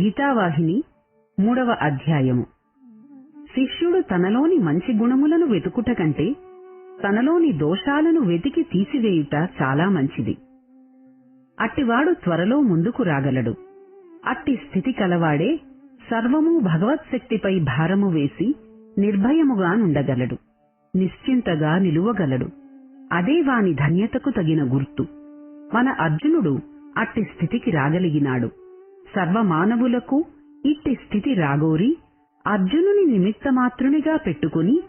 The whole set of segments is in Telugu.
గీతావాహిని మూడవ అధ్యాయము. శిష్యుడు తనలోని మంచి గుణములను వెతుకుట కంటే తనలోని దోషాలను వెతికి తీసివేయుట చాలా మంచిది. అట్టివాడు త్వరలో ముందుకు రాగలడు. అట్టి స్థితి కలవాడే సర్వము భగవత్శక్తిపై భారము వేసి నిర్భయముగా నుండగలడు. నిశ్చింతగా నిలువగలడు. అదే వాని ధన్యతకు తగిన గుర్తు. మన అర్జునుడు అట్టి స్థితికి రాగలిగినాడు. సర్వమానవులకు ఇట్టి స్థితి రాగోరి అర్జునుని నిమిత్తమాత్రునిగా పెట్టుకుని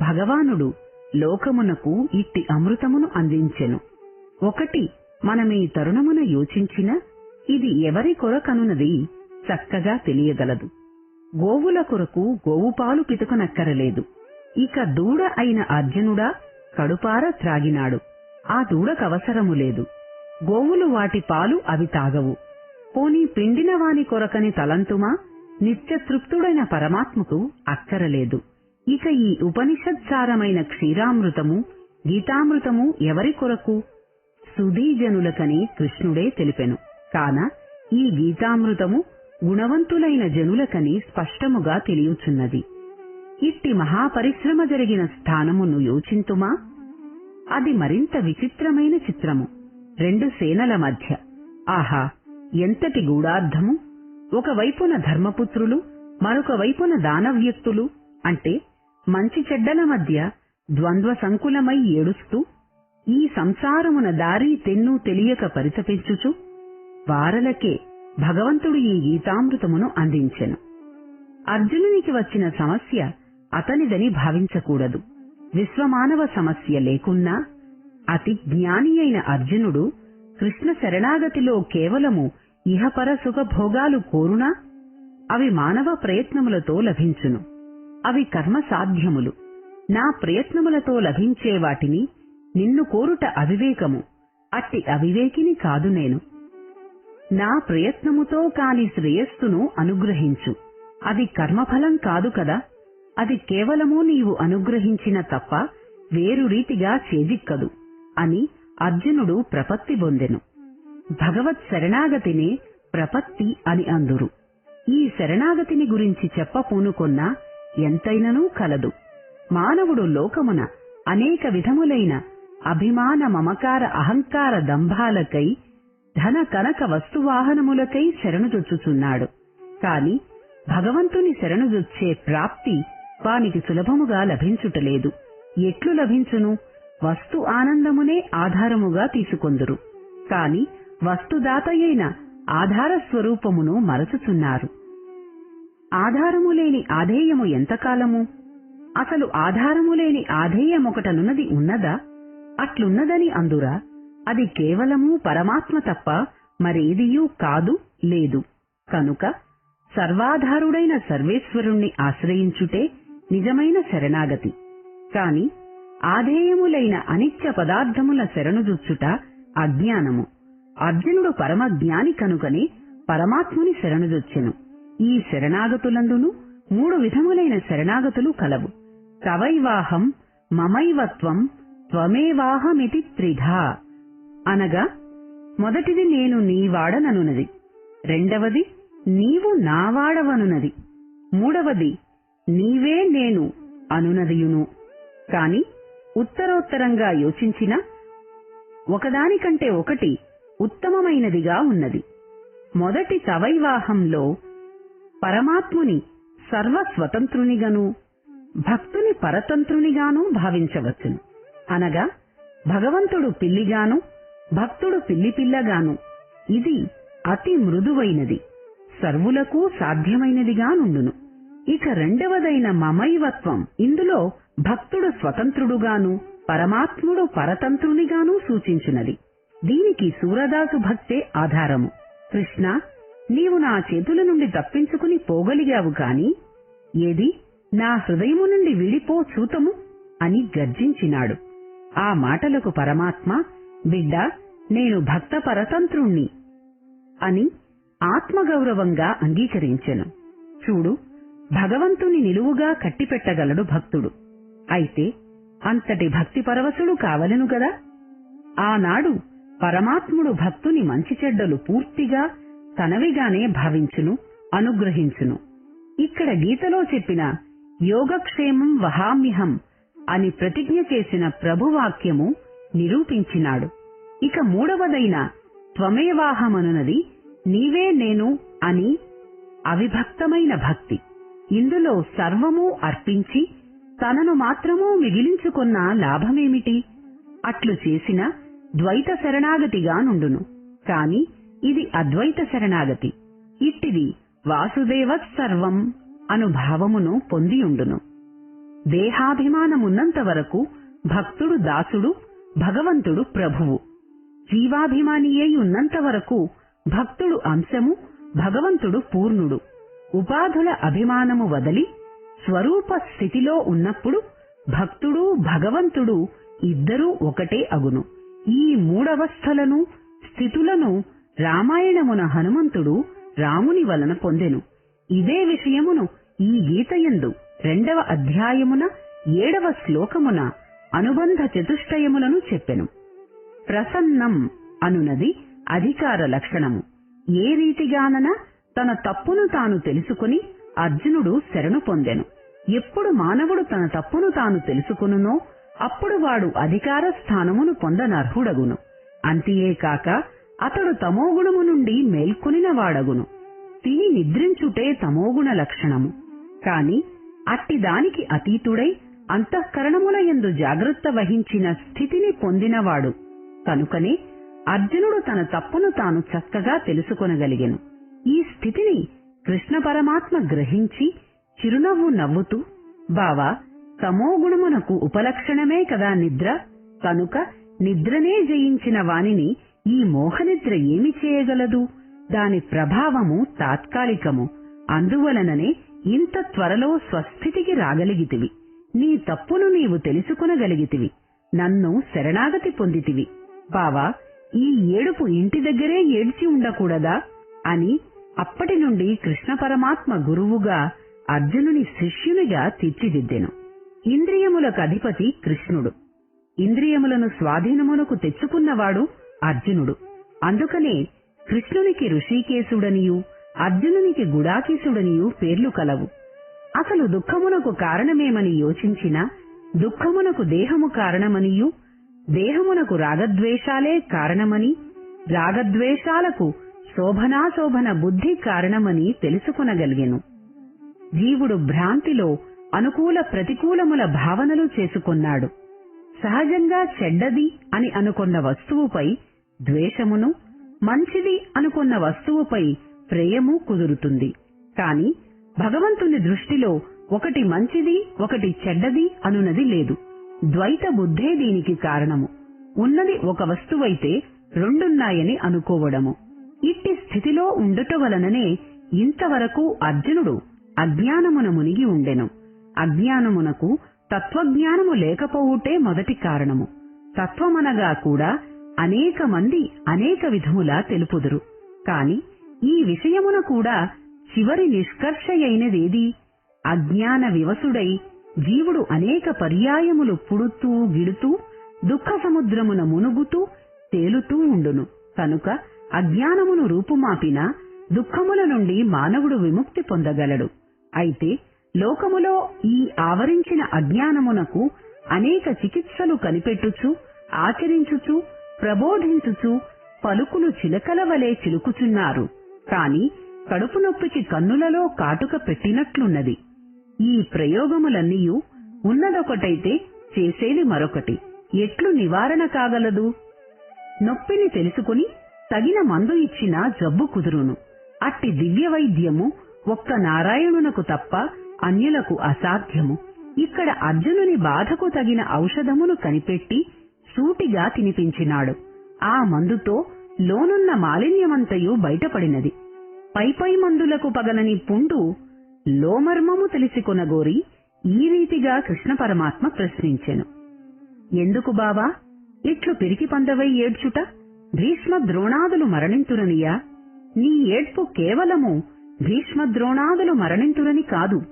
భగవానుడు లోకమునకు ఇట్టి అమృతమును అందించెను. ఒకటి మనమీ తరుణమున యోచించిన ఇది ఎవరి కొరకనున్నది చక్కగా తెలియగలదు. గోవుల కొరకు గోవుపాలు పితుకనక్కరలేదు. ఇక దూడ అయిన అర్జునుడా కడుపార త్రాగినాడు. ఆ దూడకవసరము లేదు. గోవులు వాటి పాలు అవి తాగవు. పోనీ పిండిన వాని కొరకని తలంతుమా? నిత్యతృప్తుడైన పరమాత్మకు అక్కరలేదు. ఇక ఈ ఉపనిషత్సారమైన క్షీరామృతము గీతామృతము ఎవరి కొరకు? సుధీజనులకని కృష్ణుడే తెలిపెను. కాన ఈ గీతామృతము గుణవంతులైన జనులకని స్పష్టముగా తెలియచున్నది. ఇట్టి మహాపరిశ్రమ జరిగిన స్థానమును యోచింతుమా? అది మరింత విచిత్రమైన చిత్రము. రెండు సేనల మధ్య. ఆహా! ఎంతటి గూఢార్థము? ఒకవైపున ధర్మపుత్రులు మరొక వైపున దానవ్యక్తులు అంటే మంచి చెడ్డల మధ్య ద్వంద్వ సంకులమై ఏడుస్తూ ఈ సంసారమున దారి తెన్ను తెలియక పరితపించుచు వారలకే భగవంతుడు ఈ గీతామృతమును అందించెను. అర్జునునికి వచ్చిన సమస్య అతనిదని భావించకూడదు. విశ్వమానవ సమస్య లేకున్నా అతి జ్ఞాని అయిన అర్జునుడు కృష్ణ శరణాగతిలో కేవలము ఇహపర సుఖభోగాలు కోరునా? అవి మానవ ప్రయత్నములతో లభించును. అవి కర్మ సాధ్యములు. నా ప్రయత్నములతో లభించే వాటిని నిన్ను కోరుట అవివేకము. అట్టి అవివేకిని కాదు నేను. నా ప్రయత్నముతో కాని శ్రేయస్సును అనుగ్రహించు. అది కర్మఫలం కాదు కదా? అది కేవలము నీవు అనుగ్రహించిన తప్ప వేరు రీతిగా చేజిక్కదు అని అర్జునుడు ప్రపత్తి పొందెను. భగవత్ శరణాగతినే ప్రపత్తి అని అందురు. ఈ శరణాగతిని గురించి చెప్పపూనుకొన్నా ఎంతైననూ కలదు. మానవుడు లోకమున అనేక విధములైన అభిమాన మమకార అహంకార దంభాలకై ధన కనక వస్తువాహనములకై శరణుజొచ్చుచున్నాడు. కాని భగవంతుని శరణుజొచ్చే ప్రాప్తి వానికి సులభముగా లభించుటలేదు. ఎట్లు లభించును? వస్తు ఆనందమునే ఆధారముగా తీసుకొందురు. కాని వస్తుదాతయైన ఆధార స్వరూపమును మరచుచున్నారు. ఆధారము లేని ఆధేయము ఎంతకాలము? అసలు ఆధారము లేని ఆధేయమొకటనున్నది ఉన్నదా? అట్లున్నదని అందురా అది కేవలము పరమాత్మ తప్ప మరేదియూ కాదు లేదు. కనుక సర్వాధారుడైన సర్వేశ్వరుణ్ణి ఆశ్రయించుటే నిజమైన శరణాగతి. కాని ఆధేయములైన అనిత్య పదార్థముల శరణుజుచ్చుట అజ్ఞానము. అర్జునుడు పరమజ్ఞాని కనుకనే పరమాత్ముని శరణుదొచ్చెను. ఈ శరణాగతులందును మూడు విధములైన శరణాగతులు కలవు. తవైవాహం మమైవత్వం త్వమేవాహమితి త్రిధా. అనగా మొదటిది నేను నీవాడననున్నది రెండవది నీవు నావాడవనున్నది మూడవది నీవే నేను అనునదియును కాని ఉత్తరోత్తరంగా యోచించిన ఒకదానికంటే ఒకటి ఉత్తమమైనదిగా ఉన్నది. మొదటి తవైవాహంలో పరమాత్ముని సర్వస్వతంత్రునిగాను భక్తుని పరతంత్రునిగాను భావించవచ్చును. అనగా భగవంతుడు పిల్లిగాను భక్తుడు పిల్లి పిల్లగాను ఇది అతి మృదువైనది సర్వులకు సాధ్యమైనదిగా నుండును ఇక రెండవదైన మమైవత్వం ఇందులో భక్తుడు స్వతంత్రుడుగాను పరమాత్ముడు పరతంత్రునిగాను సూచించినది. దీనికి సూరదాసు భక్తే ఆధారము. కృష్ణ నీవు నా చేతుల నుండి తప్పించుకుని పోగలిగావు కాని ఏది? నా హృదయము నుండి విడిపో చూతము అని గర్జించినాడు. ఆ మాటలకు పరమాత్మ బిడ్డ నేను భక్త పరతంత్రుణ్ణి అని ఆత్మగౌరవంగా అంగీకరించెను. చూడు భగవంతుని నిలువుగా కట్టిపెట్టగలడు భక్తుడు. అయితే అంతటి భక్తి పరవశుడు కావలెనుగదా ఆనాడు పరమాత్ముడు భక్తుని మంచి చెడ్డలు పూర్తిగా తనవిగానే భావించును అనుగ్రహించును. ఇక్కడ గీతలో చెప్పిన యోగక్షేమం వహామ్యహం అని ప్రతిజ్ఞ చేసిన ప్రభువాక్యము నిరూపించినాడు. ఇక మూడవదైన త్వమేవాహమనునది నీవే నేను అని అవిభక్తమైన భక్తి. ఇందులో సర్వము అర్పించి తనను మాత్రము మిగిలించుకున్న లాభమేమిటి? అట్లు చేసిన ద్వైత శరణాగతిగా నుండును. కాని ఇది అద్వైత శరణాగతి. ఇట్టిది వాసుదేవ సర్వం అను భావమును పొందియుండును. దేహాభిమానమున్నంత వరకు భక్తుడు దాసుడు భగవంతుడు ప్రభువు. జీవాభిమానియై ఉన్నంత వరకు భక్తుడు అంశము భగవంతుడు పూర్ణుడు. ఉపాధుల అభిమానము వదలి స్వరూప స్థితిలో ఉన్నప్పుడు భక్తుడు భగవంతుడు ఇద్దరూ ఒకటే అగును. ఈ మూడవస్థలను స్థితులను రామాయణమున హనుమంతుడు రాముని వలన పొందెను. ఇదే విషయమును ఈ గీతయందు రెండవ అధ్యాయమున ఏడవ శ్లోకమున అనుబంధ చతుష్టయములను చెప్పెను. ప్రసన్నం అనునది అధికార లక్షణము. ఏ రీతిగానన తన తప్పును తాను తెలుసుకుని అర్జునుడు శరణు పొందెను. ఎప్పుడు మానవుడు తన తప్పును తాను తెలుసుకునునో అప్పుడు వాడు అధికార స్థానమును పొందనర్హుడగును. అంతియేకాక అతడు తమోగుణము నుండి మేల్కొనిన వాడగును తిని నిద్రించుటే తమోగుణ లక్షణము. కాని అట్టి దానికి అతీతుడై అంతఃకరణముల యందు జాగ్రత్త వహించిన స్థితిని పొందినవాడు. కనుకనే అర్జునుడు తన తప్పును తాను చక్కగా తెలుసుకొనగలిగెను. ఈ స్థితిని కృష్ణ పరమాత్మ గ్రహించి చిరునవ్వు నవ్వుతూ బావా తమోగుణమునకు ఉపలక్షణమే కదా నిద్ర? కనుక నిద్రనే జయించిన వానిని ఈ మోహనిద్ర ఏమి చేయగలదు? దాని ప్రభావము తాత్కాలికము. అందువలననే ఇంత త్వరలో స్వస్థితికి రాగలిగితివి. నీ తప్పును నీవు తెలుసుకునగలిగితివి. నన్ను శరణాగతి పొందితివి. బావా ఈ ఏడుపు ఇంటి దగ్గరే ఏడ్చి ఉండకూడదా? అని అప్పటి నుండి కృష్ణ పరమాత్మ గురువుగా అర్జునుని శిష్యునిగా తీర్చిదిద్దెను. ఇంద్రియములకు అధిపతి కృష్ణుడు. ఇంద్రియములను స్వాధీనమునకు తెచ్చుకున్నవాడు అర్జునుడు. అందుకనే కృష్ణునికి ఋషికేశుడనియు అర్జునునికి గుడాకేశుడనియు పేర్లు కలవు. అసలు దుఃఖమునకు కారణమేమని యోచించిన దుఃఖమునకు దేహము కారణమనియు దేహమునకు రాగద్వేషాలే కారణమని రాగద్వేషాలకు శోభనాశోభన బుద్ధి కారణమని తెలుసుకునగలిగెను. జీవుడు భ్రాంతిలో అనుకూల ప్రతికూలముల భావనలు చేసుకున్నాడు. సహజంగా చెడ్డది అని అనుకున్న వస్తువుపై ద్వేషమును మంచిది అనుకున్న వస్తువుపై ప్రేయము కుదురుతుంది. కాని భగవంతుని దృష్టిలో ఒకటి మంచిది ఒకటి చెడ్డది అనునది లేదు. ద్వైత బుద్ధే దీనికి కారణము. ఉన్నది ఒక వస్తువైతే రెండున్నాయని అనుకోవడము. ఇట్టి స్థితిలో ఉండుట వలననే ఇంతవరకు అర్జునుడు అజ్ఞానమున మునిగి ఉండెను. అజ్ఞానమునకు తత్వజ్ఞానము లేకపోవుటే మొదటి కారణము. తత్వమనగా కూడా అనేక మంది అనేక విధములా తెలుపుదురు. కాని ఈ విషయమున కూడా చివరి నిష్కర్షయైనదేది? అజ్ఞాన వివసుడై జీవుడు అనేక పర్యాయములు పుడుతూ గిడుతూ దుఃఖ సముద్రమున మునుగుతూ తేలుతూ ఉండును. కనుక అజ్ఞానమును రూపుమాపిన దుఃఖముల నుండి మానవుడు విముక్తి పొందగలడు. అయితే లోకములో ఈ ఆవరించిన అజ్ఞానమునకు అనేక చికిత్సలు కనిపెట్టుచు ఆచరించుచు ప్రబోధించుచు పలుకులు చిలకల వలె చిలుకుచున్నారు. కాని కడుపు నొప్పికి కన్నులలో కాటుక పెట్టినట్లున్నది. ఈ ప్రయోగములన్నీయూ ఉన్నదొకటైతే చేసేది మరొకటి. ఎట్లు నివారణ కాగలదు? నొప్పిని తెలుసుకుని తగిన మందు ఇచ్చినా జబ్బు కుదురును. అట్టి దివ్య వైద్యము ఒక్క నారాయణునకు తప్ప అన్యులకు అసాధ్యము. ఇక్కడ అర్జునుని బాధకు తగిన ఔషధమును కనిపెట్టి సూటిగా తినిపించినాడు. ఆ మందుతో లోనున్న మాలిన్యమంతయు బయటపడినది. పైపై మందులకు పగలని పుండు లోమర్మము తెలిసికొనగోరి ఈ రీతిగా కృష్ణ పరమాత్మ ప్రశ్నించెను. ఎందుకు బావా? ఇట్లు పిరికి పందవై ఏడ్చుట? భీష్మ ద్రోణాదులు మరణింతురనియా? నీ ఏడ్పు కేవలము భీష్మ ద్రోణాదులు మరణింతురని కాదు.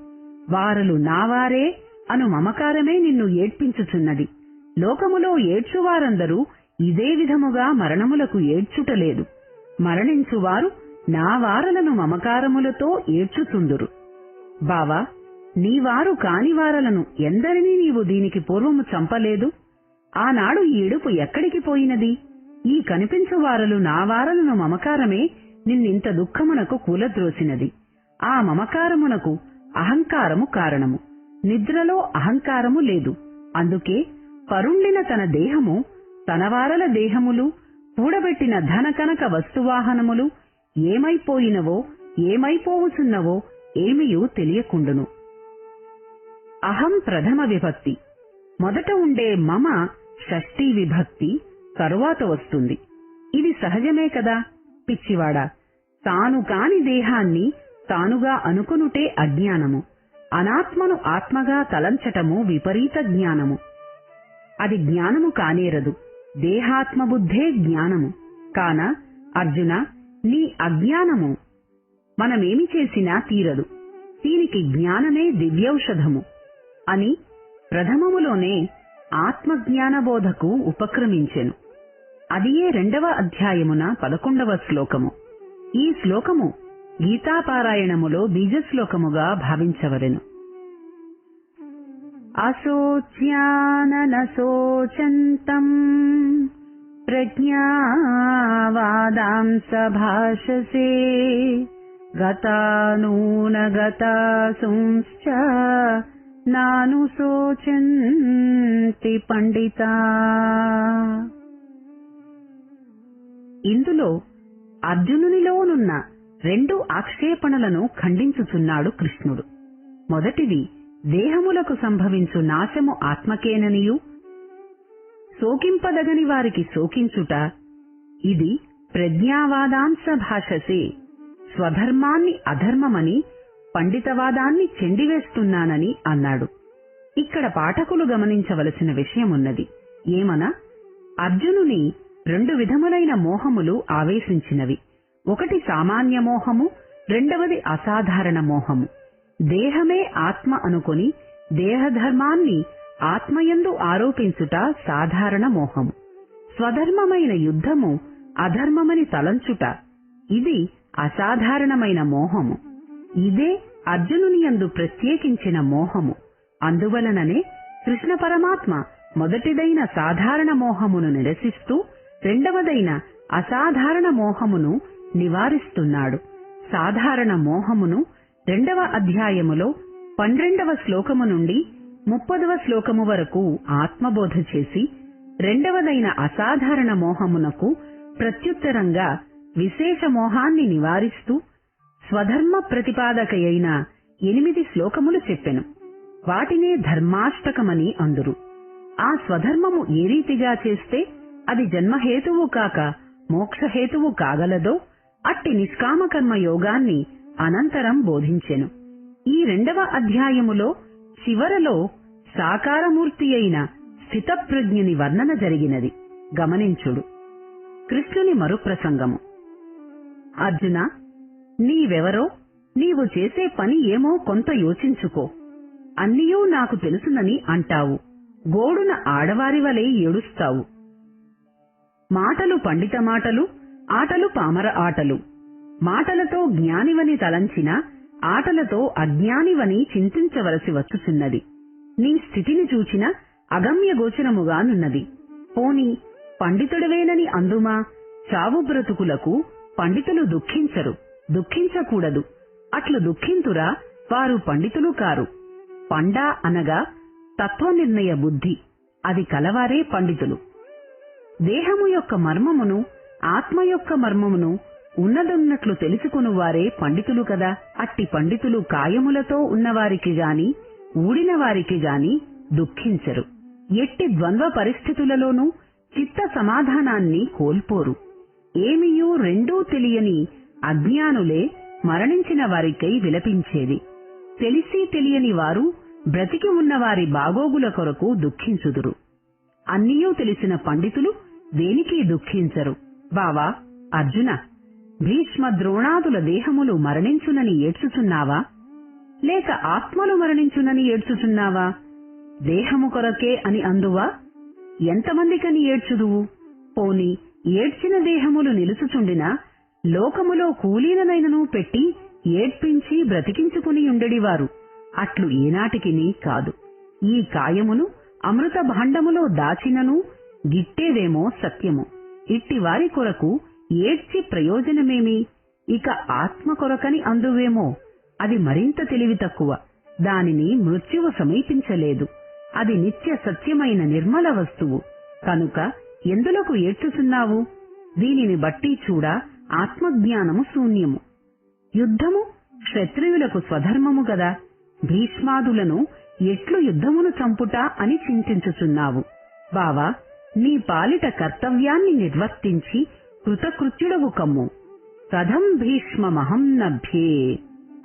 వారలు నావారే అను మమకారమే నిన్ను ఏడ్పించుచున్నది. లోకములో ఏడ్చువారందరూ ఇదే విధముగా మరణములకు ఏడ్చుటలేదు. మరణించువారు నా వారలను మమకారములతో ఏడ్చుతుందురు బావా నీవారు కానివారలను ఎందరినీ నీవు దీనికి పూర్వము చంపలేదు? ఆనాడు ఈ ఇడుపు ఎక్కడికి పోయినది? ఈ కనిపించు వారలు నా వారలను మమకారమే నిన్నింత దుఃఖమునకు కూలద్రోసినది. ఆ మమకారమునకు అహంకారము కారణము. నిద్రలో అహంకారము లేదు. అందుకే పరుండిన తన దేహము తనవారల దేహములు కూడబెట్టిన ధనకనక వస్తువాహనములు ఏమైపోయినవో ఏమైపోవుచున్నవో ఏమియూ తెలియకుండును. అహం ప్రథమ విభక్తి. మొదట ఉండే మమ షష్ఠీ విభక్తి తరువాత వస్తుంది. ఇది సహజమే కదా పిచ్చివాడా. తాను కాని దేహాన్ని తానుగా అనుకునుటే అజ్ఞానము. అనాత్మను ఆత్మగా తలంచటము విపరీత జ్ఞానము. అది జ్ఞానము కానేరదు. దేహాత్మబుద్ధే జ్ఞానము. కాన అర్జున నీ అజ్ఞానము మనమేమి చేసినా తీరదు. దీనికి జ్ఞానమే దివ్యౌషధము. అని ప్రథమములోనే ఆత్మజ్ఞానబోధకు ఉపక్రమించెను. అదియే రెండవ అధ్యాయమున పదకొండవ శ్లోకము. ఈ శ్లోకము గీతాపారాయణములో బీజశ్లోకముగా భావించవలెను. అశోచ్యాననశోచంతం ప్రజ్ఞావాదాంస భాషసే గతానూనగతాసుంశ్చ నాను శోచంతి పండిత. ఇందులో అర్జునునిలోనున్న రెండు ఆక్షేపణలను ఖండించుచున్నాడు కృష్ణుడు. మొదటిది దేహములకు సంభవించు నాశము ఆత్మకేననియు. శోకింపదగని వారికి శోకించుట ఇది ప్రజ్ఞావాదాంశ భాషసే. స్వధర్మాన్ని అధర్మమని పండితవాదాన్ని చెండివేస్తున్నానని అన్నాడు. ఇక్కడ పాఠకులు గమనించవలసిన విషయమున్నది. ఏమన? అర్జునుని రెండు విధములైన మోహములు ఆవేశించినవి. ఒకటి సామాన్య మోహము రెండవది అసాధారణ మోహము. దేహమే ఆత్మ అనుకొని దేహధర్మాన్ని ఆత్మయందు ఆరోపించుట సాధారణ మోహము. స్వధర్మమైన యుద్ధము అధర్మమని తలంచుట ఇది అసాధారణమైన మోహము. ఇదే అర్జునునియందు ప్రత్యేకించిన మోహము. అందువలననే కృష్ణ పరమాత్మ మొదటిదైన సాధారణ మోహమును నిరసిస్తూ రెండవదైన అసాధారణ మోహమును నివారిస్తున్నాడు. సాధారణ మోహమును రెండవ అధ్యాయములో పన్నెండవ శ్లోకము నుండి ముప్పదవ శ్లోకము వరకు ఆత్మబోధ చేసి రెండవదైన అసాధారణ మోహమునకు ప్రత్యుత్తరంగా విశేష మోహాన్ని నివారిస్తూ స్వధర్మ ప్రతిపాదకయైన ఎనిమిది శ్లోకములు చెప్పెను. వాటినే ధర్మాష్టకమని అందురు. ఆ స్వధర్మము ఏ రీతిగా చేస్తే అది జన్మహేతువు కాక మోక్షహేతువు కాగలదో అట్టి నిష్కామకర్మ యోగాన్ని అనంతరం బోధించెను. ఈ రెండవ అధ్యాయములో చివరలో సాకారమూర్తి అయిన స్థితప్రజ్ఞుని వర్ణన జరిగినది. గమనించుడు. కృష్ణుని మరుప్రసంగము. అర్జున నీవెవరో నీవు చేసే పని ఏమో కొంత యోచించుకో. అన్నియూ నాకు తెలుసునని అంటావు. గోడున ఆడవారి వలె ఏడుస్తావు. మాటలు పండిత మాటలు ఆటలు పామర ఆటలు. మాటలతో జ్ఞానివని తలంచిన ఆటలతో అజ్ఞానివని చింతించవలసి వచ్చుచున్నది. నీ స్థితిని చూచిన అగమ్య గోచరముగానున్నది పోని పండితుడవేనని అందుమా? చావు బ్రతుకులకు పండితులు దుఃఖించరు. దుఃఖించకూడదు. అట్లు దుఃఖింతురా వారు పండితులు కారు. పండా అనగా తత్వనిర్ణయ బుద్ధి. అది కలవారే పండితులు. దేహము యొక్క మర్మమును ఆత్మ యొక్క మర్మమును ఉన్నదున్నట్లు తెలుసుకుని వారే పండితులు కదా. అట్టి పండితులు కాయములతో ఉన్నవారికి గాని ఊడిన వారికి గాని దుఃఖించరు. ఎట్టి ద్వంద్వ పరిస్థితులలోనూ చిత్త సమాధానాన్ని కోల్పోరు. ఏమియూ రెండూ తెలియని అజ్ఞానులే మరణించిన వారికై విలపించేది తెలిసి తెలియని వారు బ్రతికి ఉన్నవారి బాగోగుల కొరకు దుఃఖించుదురు. అన్నియూ తెలిసిన పండితులు దేనికి దుఃఖించరు. బావా అర్జున భీష్మ ద్రోణాదుల దేహములు మరణించునని ఏడ్చుచున్నావా? లేక ఆత్మలు మరణించునని ఏడ్చుచున్నావా? దేహము కొరకే అని అందువా? ఎంతమందికని ఏడ్చుదువు? పోని ఏడ్చిన దేహములు నిలుచుచుండినా లోకములో కూలీలనైనను పెట్టి ఏడ్పించి బ్రతికించుకుని ఉండెడివారు. అట్లు ఏనాటికిని కాదు. ఈ కాయమును అమృత భాండములో దాచినను గిట్టేదేమో సత్యము. ఇట్టి వారి కొరకు ఏడ్చి ప్రయోజనమేమి? ఇక ఆత్మ కొరకని అందువేమో? అది మరింత తెలివి తక్కువ. దానిని మృత్యువు సమీపించలేదు. అది నిత్య సత్యమైన నిర్మల వస్తువు. కనుక ఎందులకు ఏడ్చుచున్నావు దీనిని బట్టి చూడ ఆత్మజ్ఞానము శూన్యము. యుద్ధము క్షత్రియులకు స్వధర్మము గదా? భీష్మాదులను ఎట్లు యుద్ధమును చంపుట అని చింతించుచున్నావు? బావా నీ పాలిట కర్తవ్యాన్ని నిర్వర్తించి కృతకృత్యుడవు కమ్ము. కథం భీష్మమహం నభ్యే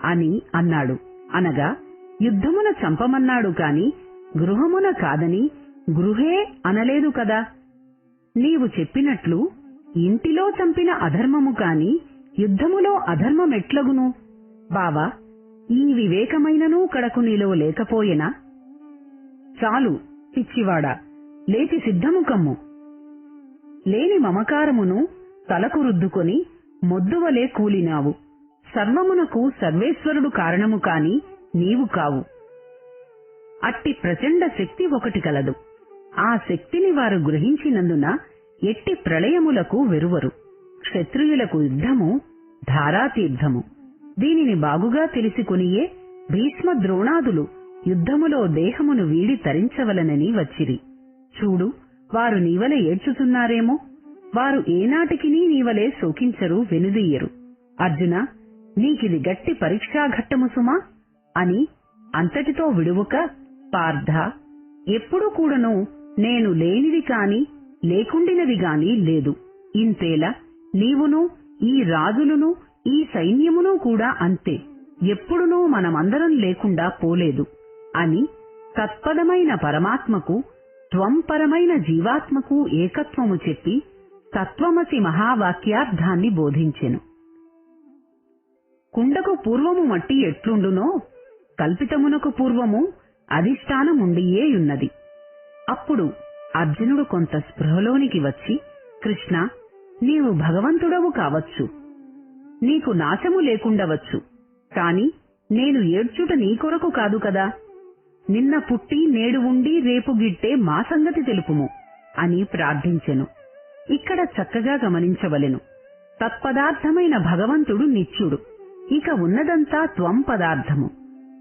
అని అన్నాడు. అనగా యుద్ధమున చంపమన్నాడు కాని గృహమున కాదని గృహే అనలేదు కదా? నీవు చెప్పినట్లు ఇంటిలో చంపిన అధర్మము కాని యుద్ధములో అధర్మమెట్లగును? బావా ఈ వివేకమైననూ కడకు నీలో లేకపోయెనా? చాలు పిచ్చివాడా లేచి సిద్ధము కమ్ము లేని మమకారమును తలకు రుద్దుకొని మొద్దువలే కూలినావు. సర్వమునకు సర్వేశ్వరుడు కారణము కాని నీవు కావు. అట్టి ప్రచండ శక్తి ఒకటి కలదు. ఆ శక్తిని వారు గ్రహించినందున ఎట్టి ప్రళయములకు వెరువరు. క్షత్రియులకు యుద్ధము ధారాతీర్థము. దీనిని బాగుగా తెలిసికొనియే భీష్మ ద్రోణాదులు యుద్ధములో దేహమును వీడి తరించవలనని వచ్చిరి. చూడు వారు నీవలే ఏడ్చుతున్నారేమో. వారు ఏనాటికినీ నీవలే శోకించరు వెనుదీయరు. అర్జున నీకిది గట్టి పరీక్షాఘట్టము సుమా? అని అంతటితో విడువుక పార్థ ఎప్పుడు కూడాను నేను లేనిది కాని లేకుండినది గాని లేదు. ఇంతేలా నీవును ఈ రాజులును ఈ సైన్యమును కూడా అంతే. ఎప్పుడునూ మనమందరం లేకుండా పోలేదు అని తత్పదమైన పరమాత్మకు త్వంపరమైన జీవాత్మకు ఏకత్వము చెప్పి తత్వమసి మహావాక్యార్థాన్ని బోధించెను. కుండకు పూర్వము మట్టి ఎట్లుండునో కల్పితమునకు పూర్వము అధిష్టానముండియేయున్నది అప్పుడు అర్జునుడు కొంత స్పృహలోనికి వచ్చి కృష్ణ నీవు భగవంతుడవు కావచ్చు. నీకు నాశము లేకుండవచ్చు. కాని నేను ఏడ్చుట నీ కొరకు కాదు కదా. నిన్న పుట్టి నేడు ఉండి రేపు గిట్టే మా సంగతి తెలుపుము అని ప్రార్థించెను. ఇక్కడ చక్కగా గమనించవలెను. తత్పదార్థమైన భగవంతుడు నిత్యుడు. ఇక ఉన్నదంతా త్వం పదార్థము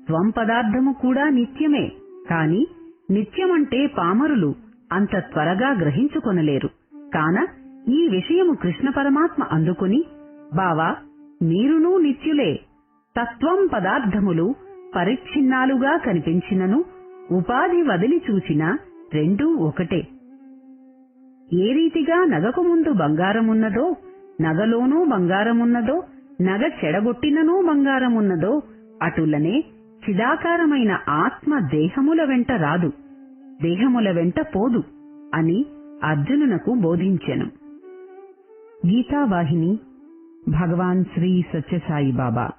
త్వం పదార్థము కూడా నిత్యమే కాని నిత్యమంటే పామరులు అంత త్వరగా గ్రహించుకొనలేరు. కాన ఈ విషయము కృష్ణ పరమాత్మ అందుకుని బావా మీరునూ నిత్యులే తత్వం పదార్థములు పరిచ్ఛిన్నాలుగా కనిపించినను ఉపాధి వదిలి చూచినా రెండూ ఒకటే. ఏ రీతిగా నగకు ముందు బంగారమున్నదో నగలోనూ బంగారమున్నదో నగ చెడగొట్టిననూ బంగారమున్నదో అటులనే చిదాకారమైన ఆత్మ దేహముల వెంట రాదు దేహముల వెంట పోదు అని అర్జునునకు బోధించెను. గీతావాహిని భగవాన్ శ్రీ సత్యసాయి బాబా.